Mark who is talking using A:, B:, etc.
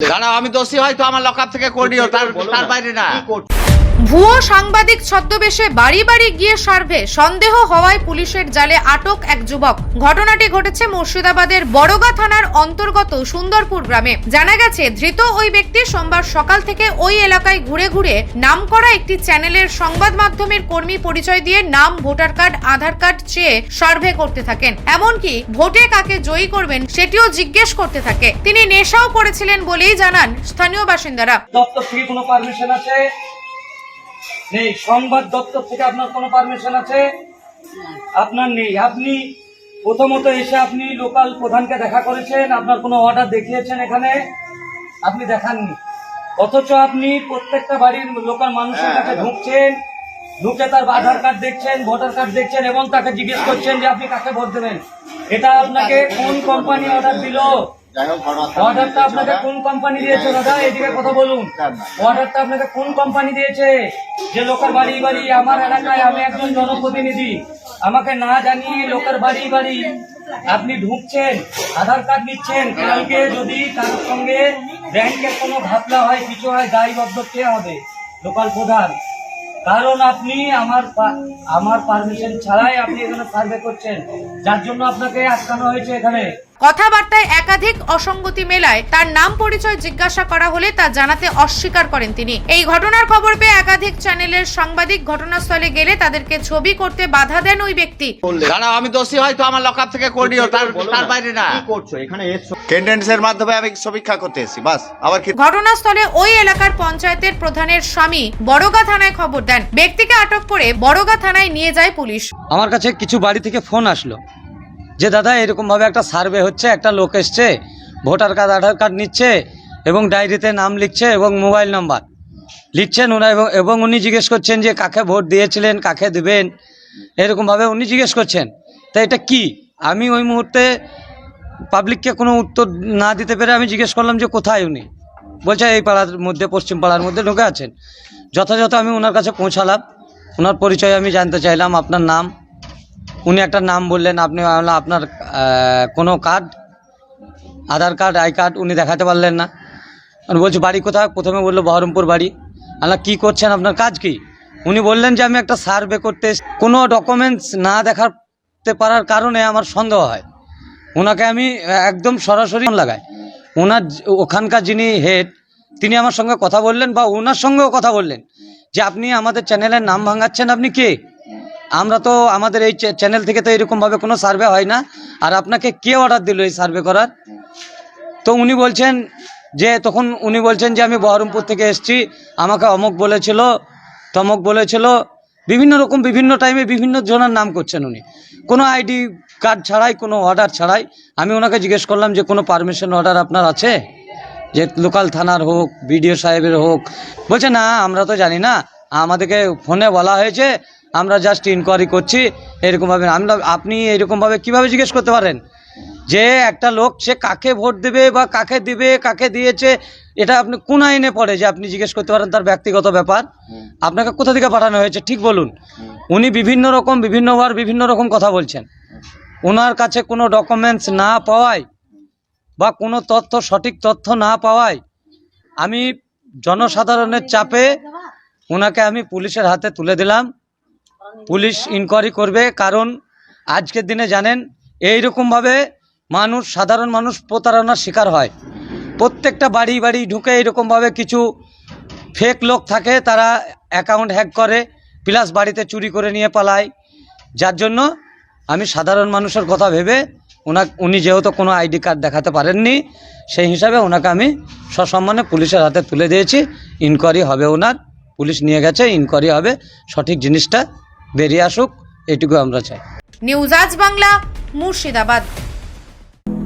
A: দাঁড়াও আমি দোষী হয়তো আমার লকার থেকে করিও তার তার বাইরে না।
B: ভুয়ো সাংবাদিক ছদ্মবেশে বাড়ি বাড়ি গিয়ে সার্ভে, সন্দেহ হওয়ায় পুলিশের জালে আটক এক যুবক। ঘটনাটি ঘটেছে মুর্শিদাবাদের বড়গা থানার অন্তর্গত সুন্দরপুর গ্রামে। জানা গেছে, ধৃত ওই ব্যক্তি সোমবার সকাল থেকে ওই এলাকায় ঘুরে ঘুরে নাম করা একটি চ্যানেলের সংবাদ মাধ্যমের কর্মী পরিচয় দিয়ে নাম, ভোটার কার্ড, আধার কার্ড চেয়ে সার্ভে করতে থাকেন। এমনকি ভোটে কাকে জয়ী করবেন সেটিও জিজ্ঞেস করতে থাকে। তিনি নেশাও করেছিলেন বলেই জানান স্থানীয় বাসিন্দারা।
C: নেই সংবাদ দপ্তর থেকে আপনার কোনো পারমিশন আছে? আপনার নেই। আপনি প্রথমত এসে আপনি লোকাল প্রধানকে দেখা করেছেন আপনার কোনো অর্ডার দেখিয়েছেন এখানে? আপনি দেখাননি। অথচ আপনি প্রত্যেকটা বাড়ির লোকাল মানুষের কাছে ঢুকছেন ঢুকে তার আধার কার্ড দেখছেন ভোটার কার্ড দেখছেন এবং তাকে জিজ্ঞেস করছেন যে আপনি কাকে ভোট দেবেন। এটা আপনাকে কোন কোম্পানি অর্ডার দিল? অর্ডারটা আপনাকে কোন কোম্পানি দিয়েছে দাদা? এদিকে কথা বলুন। অর্ডারটা আপনাকে কোন কোম্পানি দিয়েছে? যে লোকের বাড়ি বাড়ি আমার এলাকায় আমি একজন জনপ্রতিনিধি। আমাকে না জানিয়ে লোকের বাড়ি বাড়ি। আপনি ঢুকছেন আধার কার্ড নিচ্ছেন কালকে যদি তার সঙ্গে ব্যাংকের কোনো ঘাপলা হয় কিছু হয় দায়বদ্ধ কে হবে? লোকাল প্রধান। কারণ আপনি আমার আমার পারমিশন ছাড়াই আপনি এখানে সার্ভে করছেন। যার জন্য আপনাকে আটকানো হয়েছে এখানে।
B: কথাবার্তায় একাধিক অসঙ্গতি মেলায় তার নাম পরিচয় জিজ্ঞাসা করা হলে তা জানাতে অস্বীকার করেন তিনি। এই ঘটনার খবর পেয়ে একাধিক চ্যানেলের সাংবাদিক ঘটনাস্থলে গেলে তাদেরকে ছবি করতে বাধা দেন ওই ব্যক্তি।
A: দাঁড়াও আমি দোষী হয়তো আমার লকার থেকে করিও তার তার বাইরে না।
D: কি করছ? এখানে এসছো
A: কেন্ডেন্সের মাধ্যমে আমি সমীক্ষা করতে এসেছি বাস। আবার কি
B: ঘটনাস্থলে ওই এলাকার পঞ্চায়েতের প্রধানের স্বামী বড়গা থানায় খবর দেন। ব্যক্তিকে আটক করে বড়গা থানায় নিয়ে যায় পুলিশ।
C: আমার কাছে কিছু বাড়ি থেকে ফোন আসলো। যে দাদা, এরকমভাবে একটা সার্ভে হচ্ছে, একটা লোক এসছে, ভোটার কার্ড, আধার কার্ড নিচ্ছে এবং ডায়েরিতে নাম লিখছে এবং মোবাইল নাম্বার। লিখছেন ওরা এবং এবং উনি জিজ্ঞেস করছেন যে কাকে ভোট দিয়েছিলেন, কাকে দেবেন? এরকমভাবে উনি জিজ্ঞেস করছেন। তা এটা কি? আমি ওই মুহূর্তে পাবলিককে কোনো উত্তর না দিতে পেরে আমি জিজ্ঞেস করলাম যে কোথায় উনি? বলছে, এই পাড়ার মধ্যে, পশ্চিম পাড়ার মধ্যে ঢুকে আছেন। যথাযথ আমি ওনার কাছে পৌঁছালাম। ওনার পরিচয় আমি জানতে চাইলাম, আপনার নাম। উনি একটা নাম বললেন, আপনি আপনার কোনো card Aadhaar card I card উনি দেখাতে পারলেন না। আমি বলছি, বাড়ি কোথায়? প্রথমে বলল, বহরমপুর বাড়ি। আল্লাহ, কি করছেন? আপনার কাজ কি? উনি বললেন যে, আমি একটা সার্ভে করতে কোনো ডকুমেন্টস না দেখাতে পারার কারণে আমার সন্দেহ হয়। ওনাকে আমি একদম সরাসরি লাগাই। ওনার ওখানকার যিনি হেড তিনি আমার সঙ্গে কথা বললেন বা ওনার সঙ্গেও কথা বললেন যে, আপনি আমাদের চ্যানেলের নাম ভাঙাচ্ছেন, আপনি কে? আমরা তো আমাদের এই চ্যানেল থেকে তো এরকমভাবে কোনো সার্ভে হয় না। আর আপনাকে কে অর্ডার দিল এই সার্ভে করার? তো উনি বলছেন যে, তখন উনি বলছেন যে, আমি বহরমপুর থেকে এসছি। আমাকে অমুক বলেছিল, তমক বলেছিল। বিভিন্ন রকম, বিভিন্ন টাইমে বিভিন্ন জনের নাম করছেন উনি। কোনো আইডি কার্ড ছাড়াই, কোনো অর্ডার ছাড়াই। আমি ওনাকে জিজ্ঞেস করলাম যে, কোনো পারমিশন অর্ডার আপনার আছে? যে লোকাল থানার হোক বিডিও সাহেবের হোক। বলছে, না, আমরা তো জানি না। আমাদেরকে ফোনে বলা হয়েছে। আমরা জাস্ট ইনকোয়ারি করছি এরকমভাবে আমরা আপনি এরকমভাবে কীভাবে জিজ্ঞেস করতে পারেন? যে একটা লোক সে কাকে ভোট দেবে বা কাকে দিবে কাকে দিয়েছে এটা আপনি কোন আইনে পড়ে যে আপনি জিজ্ঞেস করতে পারেন তার ব্যক্তিগত ব্যাপার। আপনাকে কোথা থেকে পাঠানো হয়েছে? ঠিক বলুন। উনি বিভিন্ন রকম বিভিন্নবার বিভিন্ন রকম কথা বলছেন। ওনার কাছে কোনো ডকুমেন্টস না পাওয়ায় বা কোনো তথ্য সঠিক তথ্য না পাওয়ায় আমি জনসাধারণের চাপে ওনাকে আমি পুলিশের হাতে তুলে দিলাম। পুলিশ ইনকোয়ারি করবে, কারণ আজকের দিনে জানেন এই রকমভাবে মানুষ, সাধারণ মানুষ প্রতারণার শিকার হয়। প্রত্যেকটা বাড়ি বাড়ি ঢুকে এরকমভাবে কিছু ফেক লোক থাকে, তারা অ্যাকাউন্ট হ্যাক করে প্লাস বাড়িতে চুরি করে নিয়ে পালায়। যার জন্য আমি সাধারণ মানুষের কথা ভেবে ওনা উনি যেহেতু কোনো আইডি কার্ড দেখাতে পারেননি, সেই হিসাবে ওনাকে আমি সসম্মানে পুলিশের হাতে তুলে দিয়েছি। ইনকোয়ারি হবে ওনার, পুলিশ নিয়ে গেছে ইনকোয়ারি হবে, সঠিক জিনিসটা বেরিয়ে আসুক এটুকু আমরা চাই।
B: নিউজ আজ বাংলা মুর্শিদাবাদ।